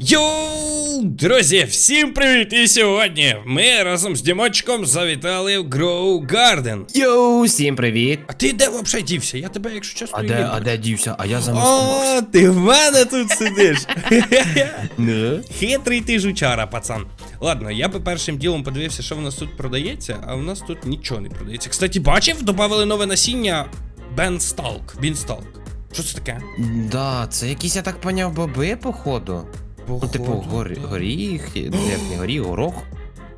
Йоу, друзі, всім привіт! І сьогодні ми разом з Дімочком завітали в Grow Garden. Йоу, всім привіт! А ти де взагалі дівся? Я тебе, якщо чесно, А де, а де дівся? А я замаскувався. О, ти в мене тут сидиш. Не? Хитрий ти жучара, пацан. Ладно, я би першим ділом подивився, що в нас тут продається, а в нас тут нічого не продається. Кстати, бачив, додали нове насіння Бенсталк. Бінсталк. Що це таке? Да, це якісь, я так поняв, боби, походу. Ну, типу, Походу, горі, да. горіх, ну, як не горіх, горох.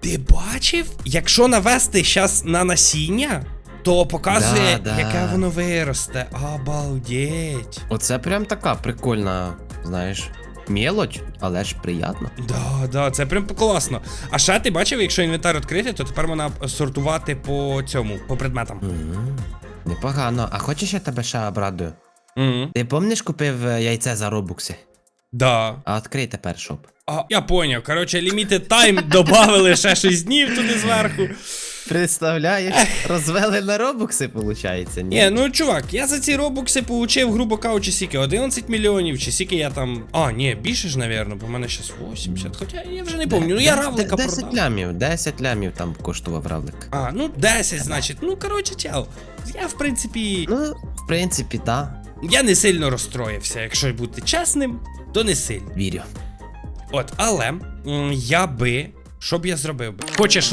Ти бачив? Якщо навести щас на насіння, то показує, Да, да. яке воно виросте. Обалдеть. Оце прям така прикольна, знаєш, мелоч, але ж приятно. Да, да, це прям класно. А ще ти бачив, якщо інвентар відкритий, то тепер можна сортувати по цьому, по предметам. Мгм. Непогано. А хочеш я тебе ще обрадую? Угу. Ти помниш, купив е, яйце за робукси? Да. А відкрий тепер шоп. А, я поняв. Коротше, limited time добавили ще 6 днів туди зверху. Представляєш, розвели на робукси, виходить, ні? Ні, ну чувак, я за ці робокси получив, грубо кажучи, сіки 11 мільйонів, чи сіки я там. А, ні, більше ж, навірно, бо в мене зараз 80. Хоча я вже не пам'ятаю. Ну я равлика де- 10 продав. лямів, 10 лямів там коштував равлик. А, ну 10, значить. Ну, коротше, чел. Я, в принципі, Ну, в принципі, так, я не сильно розстроївся. Якщо бути чесним, то не сильно. вірю. От, але я би. Що б я зробив би? Хочеш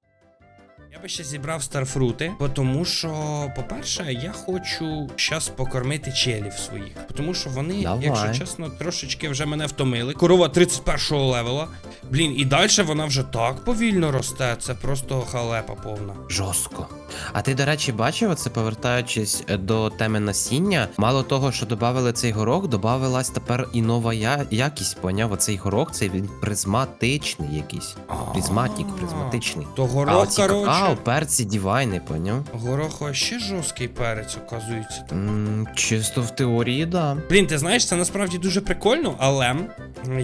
Би ще зібрав старфрути, тому що, по-перше, я хочу щас покормити челів своїх. Тому що вони, Давай. якщо чесно, трошечки вже мене втомили. Корова 31-го левела. Блін, і далі вона вже так повільно росте. Це просто халепа повна. Жорстко. А ти, до речі, бачив, оце повертаючись е, до теми насіння, мало того, що додали цей горох, додавалась тепер і нова я... якість, поняв? Оцей горох, цей він призматичний якийсь. Призматик, призматичний. То горох, оці какао, перці, дівайни, поняв? Горох ще жорсткий перець, оказується. там. М, чисто в теорії, да. Блін, ти знаєш, це насправді дуже прикольно, але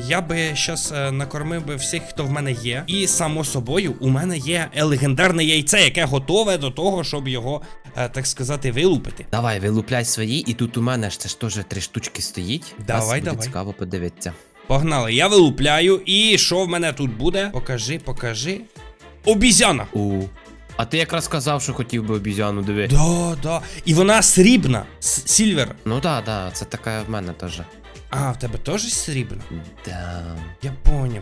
я би щас е, накормив би всіх, хто в мене є. І само собою, у мене є е, легендарне яйце, яке готове до того, щоб його, е, так сказати, вилупити. Давай, вилупляй свої, і тут у мене ж це ж теж три штучки стоїть. Давай, Нас буде давай. цікаво подивитися. Погнали, я вилупляю. І що в мене тут буде? Покажи, покажи. Обізяна! У. А ти якраз казав, що хотів би обізіану диви. Да, да. І вона срібна. Сільвер. Ну да, да, це така в мене теж. А, в тебе теж срібна? Да. Я поняв.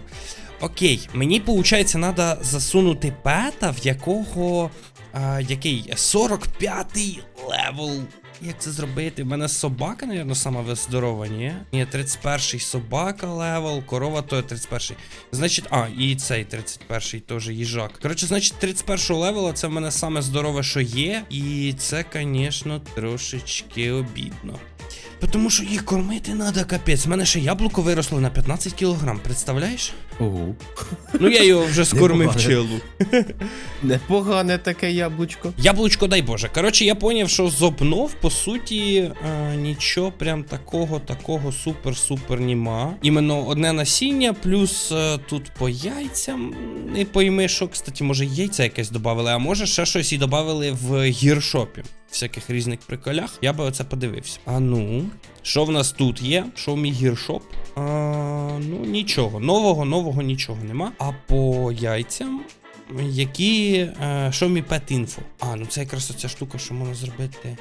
Окей, мені, виходить, треба засунути пета, в якого. А, який 45-й левел. Як це зробити? У мене собака, напевно, сама здорова, ні? Ні, 31-й собака левел, корова то 31-й. Значить, а, і цей 31-й теж їжак. Коротше, значить, 31-го левела це в мене саме здорове, що є. І це, звісно, трошечки обідно. Тому що їх кормити треба капець. У мене ще яблуко виросло на 15 кілограм, представляєш? Угу. Ну я його вже скормив челу. Непогане таке яблучко. Яблучко, дай Боже. Коротше, я поняв, що з обнов, по суті, е, нічого прям такого, такого супер-супер нема. Іменно одне насіння, плюс е, тут по яйцям. Не пойми, що, кстати, може яйця якесь додали, а може ще щось і додали в гіршопі. Всяких різних приколях. Я би оце подивився. А ну, що в нас тут є? Що в мій гіршоп? А, ну, нічого. Нового, нового нічого нема. А по яйцям які. Що мій пет інфо? А, ну це якраз оця штука, що можна зробити.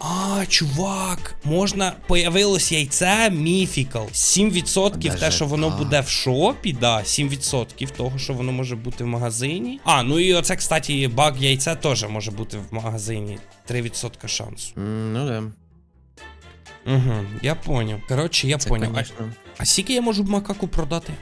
А, чувак, можна. Появилось яйце Міфікал. 7% те, що воно буде в шопі, да, 7% того, що воно може бути в магазині. А, ну і оце, кстати, баг яйця теж може бути в магазині. 3% шансу. Ну да. Угу, я поняв. Коротше, я поняв. А, скільки я можу макаку продати?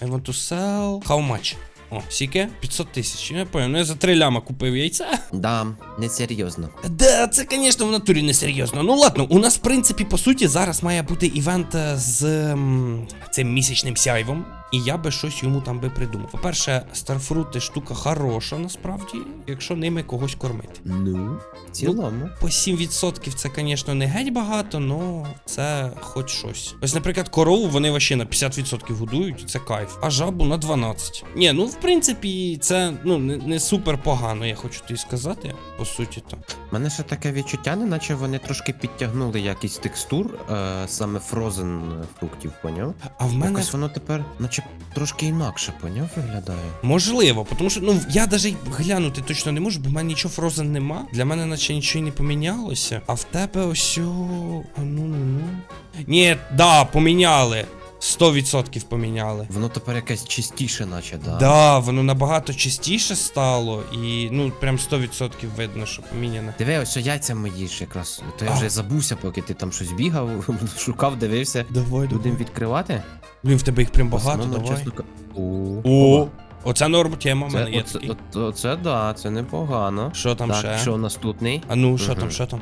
I want to sell. How much? О, сіке? 500 тисяч. Я пам'ятаю, ну я за три ляма купив яйця. Да, несерйозно. Да, це, звісно, в натурі не серйозно. Ну ладно, у нас, в принципі, по суті, зараз має бути івент е, з ем, цим місячним сяйвом. І я би щось йому там би придумав. По-перше, старфрути штука хороша, насправді, якщо ними когось кормити. Ну, в цілому. По 7% це, звісно, не геть багато, але це хоч щось. Ось, наприклад, корову вони вообще на 50% годують, це кайф, а жабу на 12%. Ні, ну в принципі, це ну не, не супер погано, я хочу тобі сказати, по суті то. У мене ще таке відчуття, неначе вони трошки підтягнули якісь текстур, е, саме фрозен фруктів, поняв? А в мене Якось воно тепер, наче трошки інакше, поняв, виглядає. можливо, тому що ну я навіть глянути точно не можу, бо в мене нічого фрозен нема. Для мене наче нічого не помінялося. А в тебе ось. о, а ну ну ну. Ні, да, поміняли. 100% поміняли. Воно тепер якесь чистіше, наче, да? Да, воно набагато чистіше стало, і ну прям 100% видно, що поміняне. Диви, ось яйця мої ж якраз. То я А. вже забувся, поки ти там щось бігав, шукав, дивився. Давай, Будемо відкривати? Блін, в тебе їх прям багато, Ну, давай. чесно ка- О, О, оце норм тема в мене є оце, такий. от- оце да, це непогано. Що там так, ще? що наступний? А ну, що там, що там?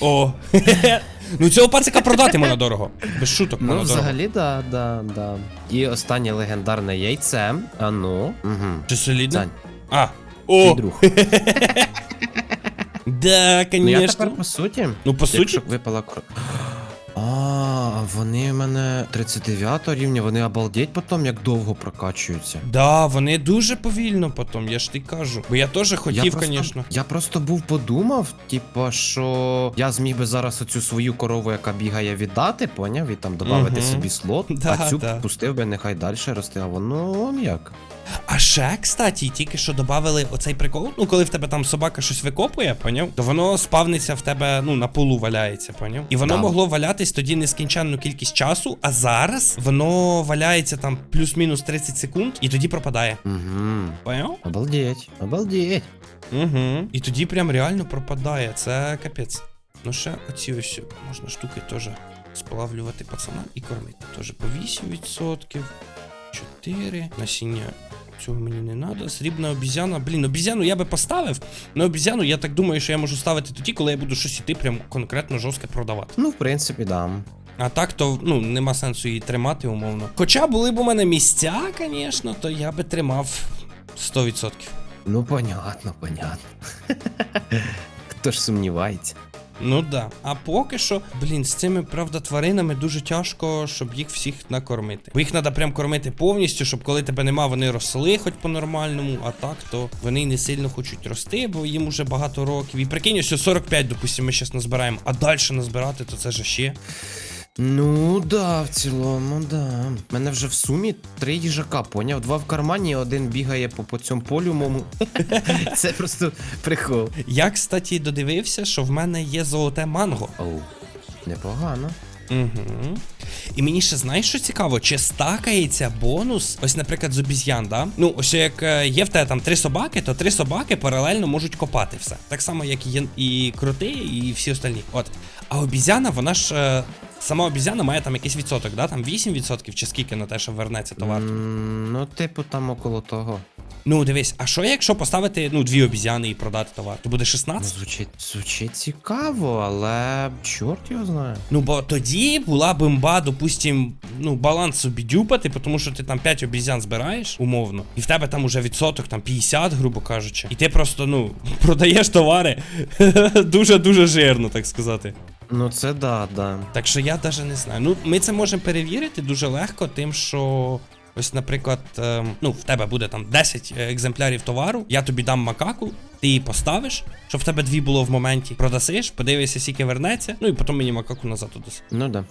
О, ну цього пацика продати можна дорого. Без шуток можна Ну, дорого. взагалі, да, да, да. І останнє легендарне яйце. А ну. Угу. Чи солідно? Сань, А, твій о, друг. да, Ну, я конечно. тепер по суті. Ну, по суті, Якщо випала кро... А, вони в мене 39 рівня, вони обалдеть потім, як довго прокачуються. да, вони дуже повільно потім, я ж ти кажу. Бо я теж хотів, просто, звісно. я просто був подумав, типа, що я зміг би зараз оцю свою корову, яка бігає, віддати, поняв, і там додати Мгм. собі слот, Да, а цю да. пустив би, нехай далі росте, а воно он як. А ще, кстати, тільки що додали оцей прикол. Ну, коли в тебе там собака щось викопує, поняв? То воно спавниться в тебе, ну, на полу валяється, поняв? І воно Да. могло валятись тоді нескінченну кількість часу, а зараз воно валяється там плюс-мінус 30 секунд і тоді пропадає. Угу. Поняв? Обалдеть, обалдеть. Угу. І тоді прям реально пропадає. Це капець. Ну ще оці ось можна штуки теж сплавлювати пацана і кормити. Теж по 8%, 4, насіння. Цього мені не треба. Срібна обізяна. Блін, обізяну я би поставив. але обізяну я так думаю, що я можу ставити тоді, коли я буду щось іти прям конкретно жорстко продавати. Ну, в принципі, да. А так, то ну нема сенсу її тримати, умовно. Хоча були б у мене місця, звісно, то я би тримав 100%. Ну, понятно, понятно. Хто ж сумнівається? Ну да. А поки що, блін, з цими правда тваринами дуже тяжко, щоб їх всіх накормити. Бо їх треба прям кормити повністю, щоб коли тебе нема, вони росли хоч по-нормальному, а так то вони не сильно хочуть рости, бо їм уже багато років. І прикинь, ось 45, допустимо, ми зараз назбираємо, а далі назбирати, то це ж ще. Ну да, в цілому, да. У мене вже в сумі три їжака, поняв? Два в кармані, один бігає по, по цьому полю мому. Це просто прикол. Я, кстати, додивився, що в мене є золоте манго. Оу, непогано. Угу. І мені ще знаєш, що цікаво, чи стакається бонус, ось, наприклад, з обіз'ян, да? Ну, ось як е, є в тебе там три собаки, то три собаки паралельно можуть копати все. Так само, як і, і кроти, і всі остальні. От. А обізяна, вона ж. Сама обізяна має там якийсь відсоток, да? Там 8% чи скільки на те, що вернеться товар. М, Ну, типу, там около того. Ну, дивись, а що якщо поставити ну, дві обізяни і продати товар? То буде Ну, 16? звучить, звучить цікаво, але чорт його знає. Ну, бо тоді була б імба, допустим, ну, баланс собі дюпати, тому що ти там 5 обізян збираєш, умовно, і в тебе там уже відсоток, там 50, грубо кажучи. І ти просто, ну, продаєш товари дуже-дуже жирно, так сказати. Ну, це да, да. Так що я навіть не знаю. Ну, ми це можемо перевірити дуже легко, тим, що. Ось, наприклад, ем, ну, в тебе буде там 10 екземплярів товару, я тобі дам макаку, ти її поставиш, щоб в тебе дві було в моменті. Продасиш, подивишся, скільки вернеться, ну і потім мені макаку назад удасть. Ну да.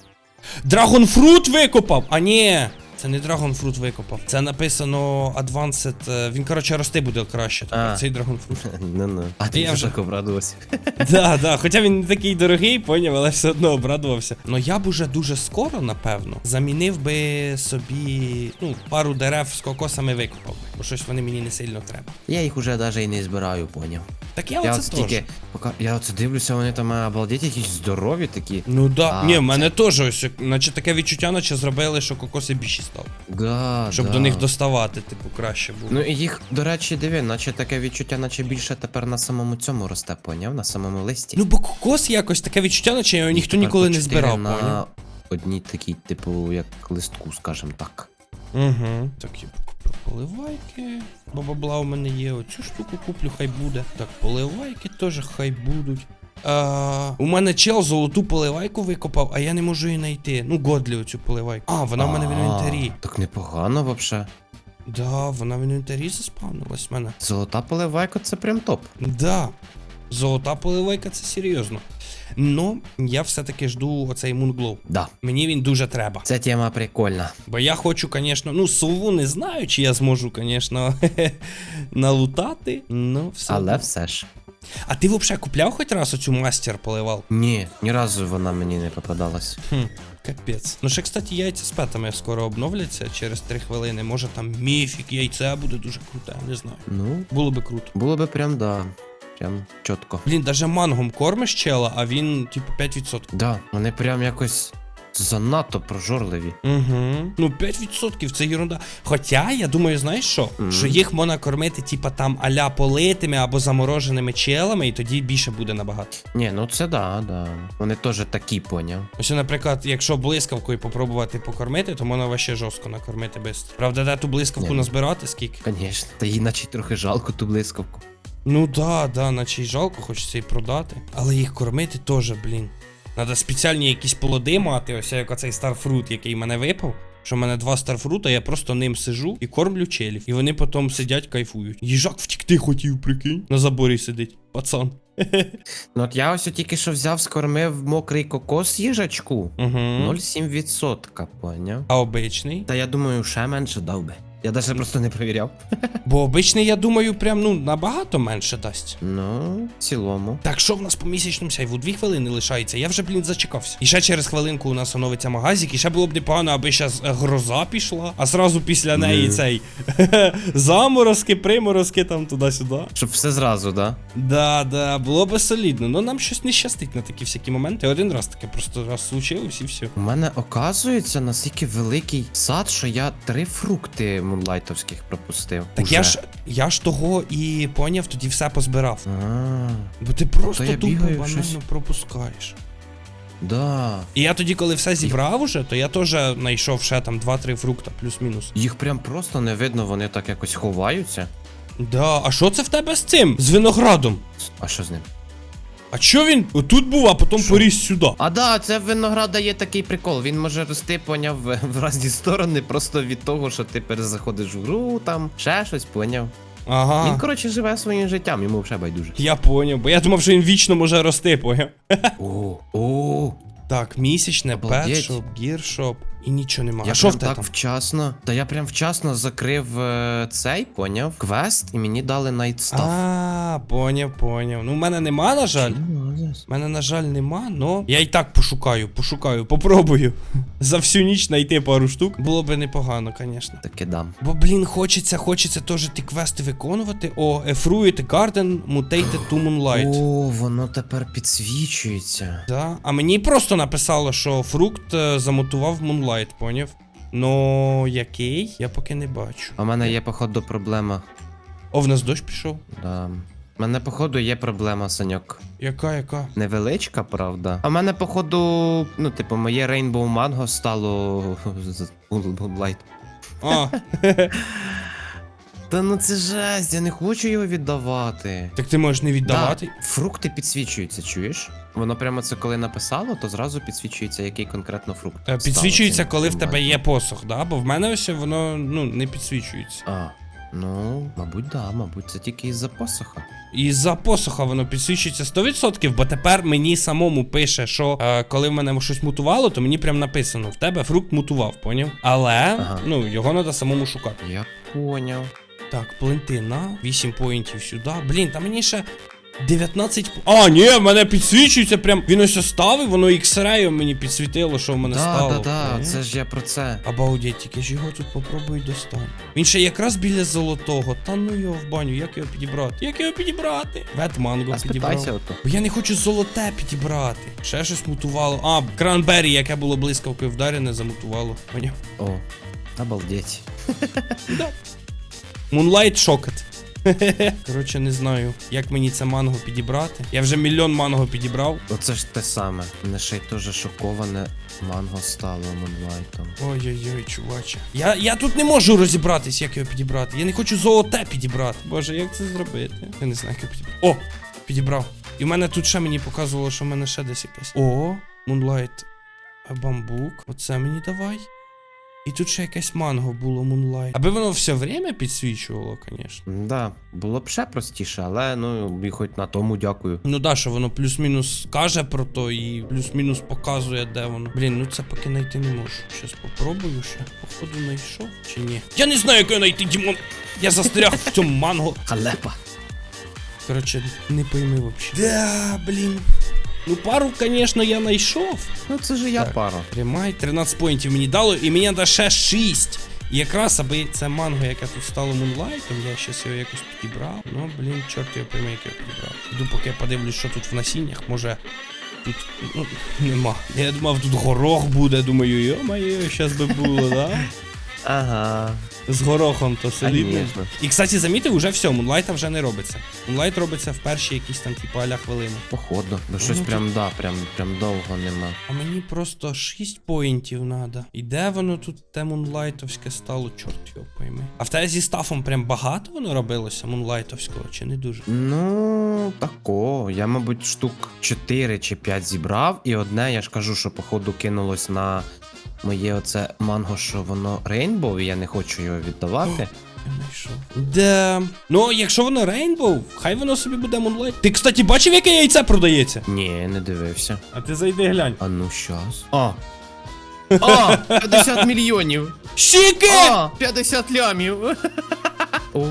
Драгонфрут викопав! А ні! Це не драгонфрут викопав. Це написано Advanced. е, Він, коротше, рости буде краще. тепер, А. Цей драгонфрут. Ну ну. А ти Я вже вже- так обрадувався. Да, да. Хоча він не такий дорогий, поняв, але все одно обрадувався. Ну я б уже дуже скоро, напевно, замінив би собі ну, пару дерев з кокосами викопав. Бо щось вони мені не сильно треба. Я їх уже навіть і не збираю, поняв. Так я, Я оце теж. тільки, поки я оце дивлюся, вони там обалдеть якісь здорові такі. Ну да. А, Ні, в це- мене теж ось, наче таке відчуття, наче зробили, що кокоси більші стало. Да, Щоб да. до них доставати, типу, краще було. Ну і їх, до речі, диви, наче таке відчуття, наче більше тепер на самому цьому росте, поняв? На самому листі. Ну, бо кокос якось таке відчуття, наче його ніхто Тепер ніколи не збирав, на поняв? одній такій, типу, як листку, скажем так. Угу. Так, куплю поливайки. Бабабла у мене є. Оцю штуку куплю, хай буде. Так, поливайки теж хай будуть. А, у мене чел золоту поливайку викопав, а я не можу її знайти. Ну, годлі оцю поливайку. А, вона в мене в інвентарі. Так непогано вообще. Да, вона в інвентарі заспавнилась в мене. Золота поливайка це прям топ. Да. Золота поливайка це серйозно. Ну, я все-таки жду оцей Moonglow. Да. Мені він дуже треба. Ця тема прикольна. Бо я хочу, звісно, ну, сову не знаю, чи я зможу, звісно, налутати. Ну, все. Але все ж. А ти взагалі купляв хоч раз оцю мастер поливал? Ні, ні разу вона мені не попадалась. Хм, капець. Ну ще, кстати, яйця з петами скоро обновляться через 3 хвилини. Може там міфік, яйце буде дуже круте, не знаю. Ну, Було би круто. було би прям да. Прям чітко. Блін, даже мангом кормиш чела, а він, типу, 5%. Да, вони прям якось занадто прожорливі. Угу. Ну, 5% це ерунда. Хоча, я думаю, знаєш що? Мгм. Що їх можна кормити, типа там аля политими або замороженими челами, і тоді більше буде набагато. Ні, ну це да, да. Вони теж такі поняв. Ось, наприклад, якщо блискавкою попробувати покормити, то можна ваще жорстко накормити без. Правда, де ту блискавку Ні. назбирати скільки? Звісно. Та їй наче трохи жалко ту блискавку. Ну да, да, наче й жалко, хочеться і продати. Але їх кормити теж, блін. Надо спеціальні якісь плоди мати, ось як оцей старфрут, який мене випав. Що в мене два старфрута, я просто ним сижу і кормлю челів. І вони потім сидять, кайфують. Їжак втікти хотів, прикинь. На заборі сидить. Пацан. Ну от я ось тільки що взяв, скормив мокрий кокос їжачку. Угу. 0,7%, поняв? А обичний? Та я думаю, ще менше дав би. Я навіть просто не перевіряв. Бо обичний, я думаю, прям ну набагато менше дасть. Ну, в цілому. Так, що в нас по місячному сяйву? Дві хвилини лишається. Я вже, блін, зачекався. І ще через хвилинку у нас оновиться магазик, і ще було б непогано, аби зараз гроза пішла, а зразу після неї Ні. цей заморозки, приморозки там туди-сюди. Щоб все зразу, да? Да, да, було би солідно. Ну нам щось не щастить на такі всякі моменти. Один раз таке просто раз случилось і все. У мене оказується настільки великий сад, що я три фрукти мунлайтовських пропустив. Так Уже. я ж я ж того і поняв, тоді все позбирав. А, Бо ти просто я тупо банально щось- пропускаєш. да. І я тоді, коли все зібрав уже, то я теж знайшов ще там 2-3 фрукта, плюс-мінус. Їх прям просто не видно, вони так якось ховаються. Да, а що це в тебе з цим? З виноградом? А що з ним? А чо він тут був, а потім поріс сюди? А да, це винограда є такий прикол. Він може рости, поняв, в, в різні сторони, просто від того, що ти перезаходиш в гру, там, ще щось, поняв. Ага. Він, коротше, живе своїм життям, йому вже байдуже. Я поняв, бо я думав, що він вічно може рости, поняв. О, о, Так, місячне, петшоп, гіршоп і нічого нема. я що в так там? вчасно. Та я прям вчасно закрив е, цей, поняв, квест, і мені дали найтстав. А, поняв, поняв. Ну, в мене нема, на жаль. У мене, на жаль, нема, но я і так пошукаю, пошукаю, попробую. За всю ніч знайти пару штук. Було би непогано, звісно. Таки дам. Бо, блін, хочеться, хочеться теж ті квести виконувати. О, Fruit Garden Mutated to Moonlight. О, воно тепер підсвічується. Да. А мені просто написало, що фрукт е, замутував Moonlight, поняв? Ну, який? Я поки не бачу. В мене є, походу, проблема. О, в нас дощ пішов. Да. У мене, походу, є проблема, Саньок. Яка, яка? Невеличка, правда. А в мене, походу, ну, типу, моє Rainbow Mango стало Moonlight. А, Та ну це жесть, я не хочу його віддавати. так ти можеш не віддавати. Да, фрукти підсвічуються, чуєш? Воно прямо це коли написало, то зразу підсвічується, який конкретно фрукт. Е, став Підсвічується, цим коли в тебе є посох, да? Бо в мене ось воно ну, не підсвічується. А, ну, мабуть, да, мабуть, це тільки із-за посоха. І за посоха воно підсвічується 100%, бо тепер мені самому пише, що е, коли в мене щось мутувало, то мені прям написано: в тебе фрукт мутував, поняв? Але Ага. ну, його треба самому шукати. Я поняв. Так, пленти на 8 поінтів сюди. Блін, та мені ще 19. по- А, ні, в мене підсвічується прям. Він ось оставив, воно іксреєм мені підсвітило, що в мене Да, стало. да, да, Поняв? це ж я про це. Обалдеть, тільки ж його тут попробую достати. Він ще якраз біля золотого. Та ну його в баню, як його підібрати? Як його підібрати? Вет манго підібрав. ото. Бо я не хочу золоте підібрати. Ще щось мутувало. А, кранбері, яке було блискавкою вдарене, замутувало. Поняв? О. Обалдеть. Moonlight Shocket. Коротше, не знаю, як мені це манго підібрати. Я вже мільйон манго підібрав. Оце ж те саме. Мене ще й теж шоковане манго стало Мунлайтом. Ой-ой-ой, чуваче. Я, я тут не можу розібратись, як його підібрати. Я не хочу золоте підібрати. Боже, як це зробити? Я не знаю, як його підібрати. О! Підібрав. І в мене тут ще мені показувало, що в мене ще десь якесь. О, Moonlight бамбук. Оце мені давай. І тут ще якесь манго було Moonlight. Аби воно все время підсвічувало, звісно. Да, було б ще простіше, але ну і хоч на тому дякую. Ну да, що воно плюс-мінус каже про то і плюс-мінус показує, де воно. Блін, ну це поки знайти не можу. Щас попробую ще. Походу знайшов чи ні. Я не знаю, як його знайти, Дімон. Я застряг в цьому манго. Халепа. Коротше, не пойми вообще. Да, блін. Ну, пару, звісно, я знайшов. Ну це ж я Так. пара. Тримай, 13 поінтів мені дало, і мені треба ще 6. І якраз аби це манго, яке тут стало мунлайтом, я щас його якось підібрав. Ну, блін, чорт його пойме, як я підібрав. Іду, поки я подивлюсь, що тут в насіннях, може. Тут ну, нема. Я думав, тут горох буде, думаю, йо-моє, щас би було, да? Ага. З горохом то солідно. Конечно. І, кстати, замітив, уже все, мунлайта вже не робиться. Мунлайт робиться в перші якісь там, типу, аля хвилини. Походу. Бо щось Ну, прям, да, прям, прям довго нема. А мені просто 6 поінтів надо. І де воно тут те мунлайтовське стало, чорт його пойми. А в тебе зі стафом прям багато воно робилося мунлайтовського, чи не дуже? Ну, тако. Я, мабуть, штук 4 чи 5 зібрав, і одне, я ж кажу, що походу кинулось на моє оце манго, що воно рейнбоу, і я не хочу його віддавати. Я знайшов. Де. Ну, якщо воно рейнбоу, хай воно собі буде мунлайт. Ти, кстати, бачив, яке яйце продається? Ні, не дивився. А ти зайди глянь. А ну щас. А. А, 50 мільйонів. Щіки! А, 50 лямів. О,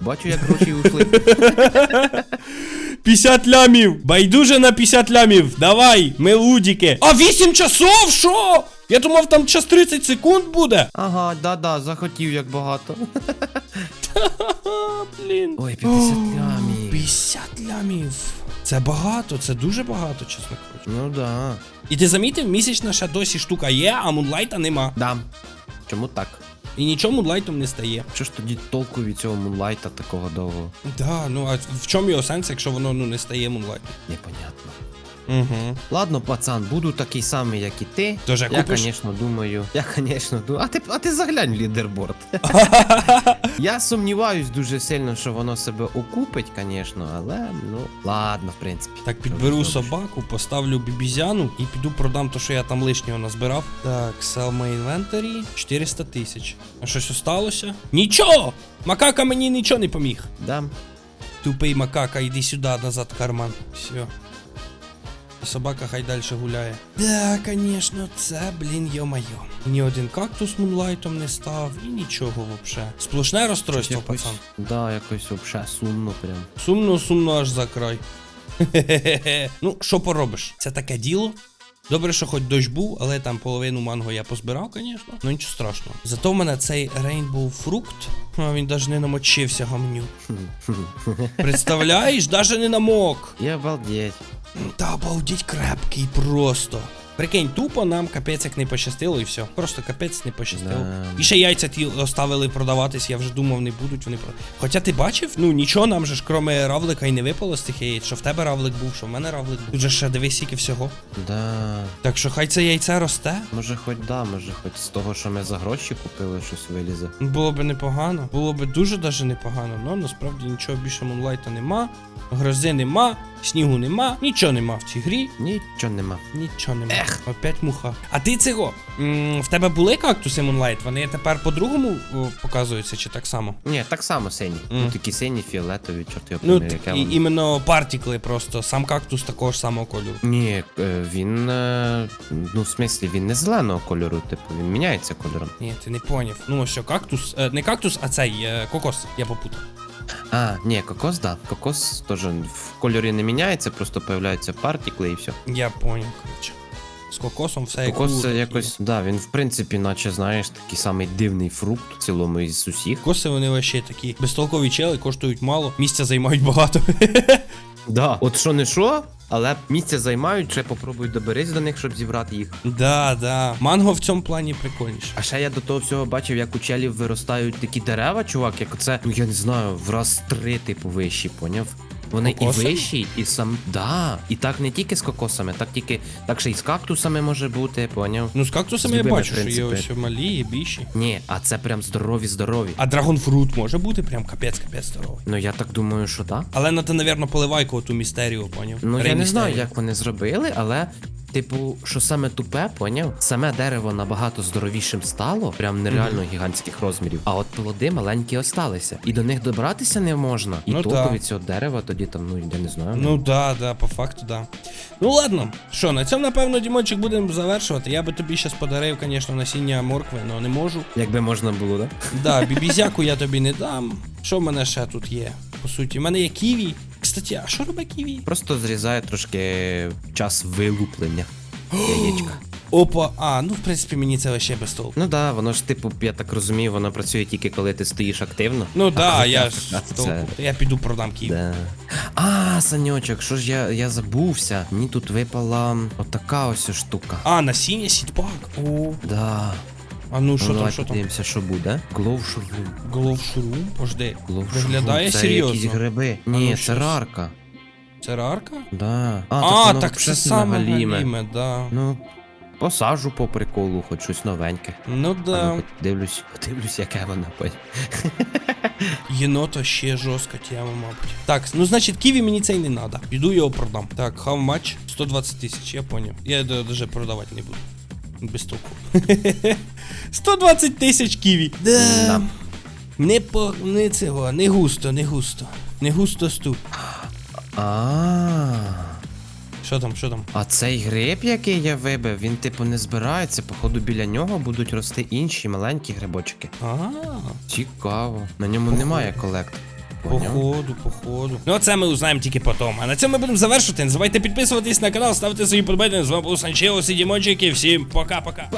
бачу, як гроші ушли. 50 лямів! Байдуже на 50 лямів! Давай, мелудіки! А 8 часов? Що? Я думав, там час 30 секунд буде. Ага, да-да, захотів як багато. Блін. Ой, 50 лямів. 50 лямів. Це багато, це дуже багато, чесно кажучи. Ну да. І ти замітив, місячна ще досі штука є, а мунлайта нема. Да. Чому так? І нічого мунлайтом не стає. Що ж тоді толку від цього мунлайта такого довго? Да, ну а в чому його сенс, якщо воно ну не стає мунлайтом? Непонятно. Угу. Ладно, пацан, буду такий самий, як і ти. Тож Я, купиш? звісно, думаю. Я, звісно, думаю. А ти, а ти заглянь в лідерборд. Я сумніваюсь дуже сильно, що воно себе окупить, звісно, але ну ладно, в принципі. Так, підберу собаку, поставлю бібізяну і піду продам то, що я там лишнього назбирав. Так, sell my inventory 400 тисяч. А щось осталося? Нічого! Макака мені нічого не поміг. Да. Тупий макака, іди сюди, назад карман. Все. І собака хай далі гуляє. Да, конечно, це, блін, йо-майо. Ні один кактус мунлайтом не став і нічого вообще. Сплошне розстройство, Якось, пацан. да, якось вообще сумно прям. Сумно, сумно аж за край. Хе-хе-хе. Ну, що поробиш? Це таке діло. Добре, що хоч дощ був, але там половину манго я позбирав, звісно. Ну нічого страшного. Зато в мене цей рейнбоу фрукт, а він навіть не намочився гамню. Представляєш, навіть не намок. Я обалдеть. Та обалдіть крепкий просто. Прикинь, тупо нам капець як не пощастило і все. Просто капець не пощастило. Да. І ще яйця ті оставили продаватись, я вже думав, не будуть вони продавати. Хоча ти бачив, ну нічого нам же ж кроме равлика і не випало з тих яєць, що в тебе равлик був, що в мене равлик був. Тут же ще дивись скільки всього. Да. Так що хай це яйце росте. Може хоч да, може хоч з того, що ми за гроші купили, щось вилізе. Було би непогано. Було би дуже даже непогано. Ну насправді нічого більше мунлайта нема. Грози нема, снігу нема, нічого нема в цій грі. Нічого нема. Нічого нема. Ех. Опять муха. А ти цього? м, В тебе були кактуси Moonlight? Вони тепер по-другому о, показуються чи так само? Ні, так само синій. Мгм. Ну такі сині, фіолетові, чорт його Ну, пойме, т- яке і, воно. іменно партікли просто. Сам кактус такого ж самого кольору. Ні, е, він. е, Ну, в смислі, він не зеленого кольору, типу, він міняється кольором. Ні, ти не поняв. Ну, що, кактус. е, не кактус, а цей е, кокос. Я попутав. А, ні, кокос, да. Кокос теж в кольорі не міняється, просто появляються партікли і все. Я поняв, коротше. З кокосом все як Кокос у це якось, да, він в принципі, наче, знаєш, такий самий дивний фрукт в цілому із усіх. Кокоси вони вообще такі безтолкові чели, коштують мало, місця займають багато. Да. От що не що, але місце займають, ще попробуй доберись до них, щоб зібрати їх. Да, да. Манго в цьому плані прикольніше. А ще я до того всього бачив, як у челів виростають такі дерева, чувак, як оце, ну я не знаю, в раз три, типу, вищі, поняв? Вони Кокоси? і вищі, і сам. Да. І так не тільки з кокосами, так тільки так ще й з кактусами може бути, поняв? Ну, з кактусами З я любими бачу, що є принципи. ось малі, є більші. Ні, а це прям здорові, здорові. А драгонфрут може бути прям капець, капець здоровий. Ну я так думаю, що так. Але на те, навірно, поливайку оту містерію, поняв? Ну я не знаю, Ремістерію. як вони зробили, але. Типу, що саме тупе, поняв? Саме дерево набагато здоровішим стало, прям нереально гігантських розмірів. А от плоди маленькі осталися. І до них добратися не можна. І Ну толку да. від цього дерева тоді там, ну я не знаю. Ну да, да, по факту, да. Ну ладно, що, на цьому, напевно, Дімончик будемо завершувати. Я би тобі зараз подарив, звісно, насіння моркви, але не можу. Якби можна було, да? Да, бібізяку я тобі не дам. Що в мене ще тут є? По суті, в мене є ківі. Кстати, а що робить ківі? Просто зрізає трошки час вилуплення яєчка. Опа, а, ну в принципі мені це ще без толку. Ну да, воно ж, типу, я так розумію, воно працює тільки коли ти стоїш активно. Ну да, я ж це- Я піду продам ківі. Да. А, Саньочок, що ж я, я забувся? Мені тут випала отака ось штука. А, насіння сітпак. О, Да. А ну що ну, там, що там? подивимося, що буде. Глоу шурум. Гловшурум? Пожди. Глоу Виглядає це серйозно. якісь гриби. ну, Ні, це щас. рарка. Це рарка? Да. А, воно так це саме галіме. галіме, да. Ну, посаджу по приколу, хоч щось новеньке. Ну А ну, да. хоч дивлюсь, дивлюсь, яке воно потім. Єнота ще жорстка тема, мабуть. Так, ну значить, ківі мені цей не надо. Піду його продам. Так, how much? 120 тисяч, я поняв. Я даже продавати не буду. Без толку. 120 тисяч ківі. Да. Не по. не цього, не густо, не густо. Не густо ступ. А. Що там, що там? А цей гриб, який я вибив, він типу не збирається. Походу біля нього будуть рости інші маленькі грибочки. А, Цікаво. На ньому немає колект. Поняв? походу, походу. Ну це ми узнаємо тільки потім. А на цьому ми будемо завершувати. Не забувайте підписуватись на канал, ставити свої подобайки. З вами був Сидімончик і всім пока-пока.